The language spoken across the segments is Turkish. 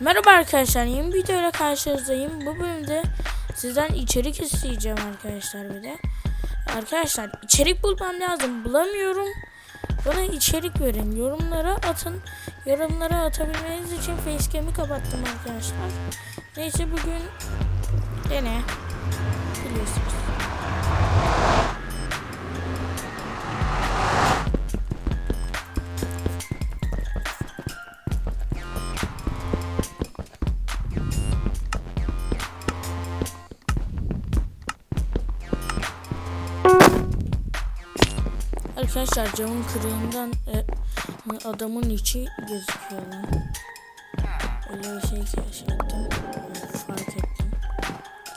Merhaba arkadaşlar yeni bir videoyla karşınızdayım. Bu bölümde sizden içerik isteyeceğim arkadaşlar bir de. Arkadaşlar içerik bulmam lazım bulamıyorum. Bana içerik verin yorumlara atın. Yorumlara atabilmeniz için facecam'i kapattım arkadaşlar. Neyse bugün gene biliyorsunuz. Arkadaşlar camın kırığından e, adamın içi gözüküyor lan. Öyle bir şey keşfettim. Fark ettim.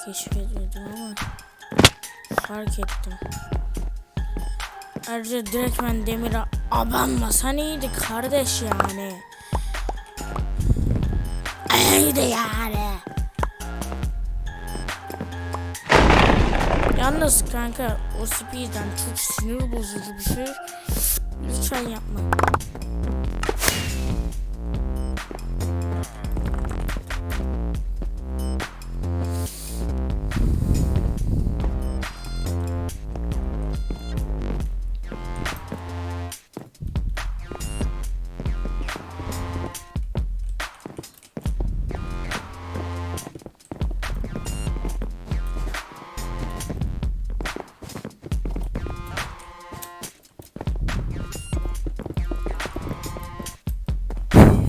Keşfetmedim ama fark ettim. Ayrıca direktmen demire abanmasan iyiydi kardeş yani. İyiydi yani. Yalnız kanka o speed'den çok sinir bozucu bir şey. Lütfen yapma.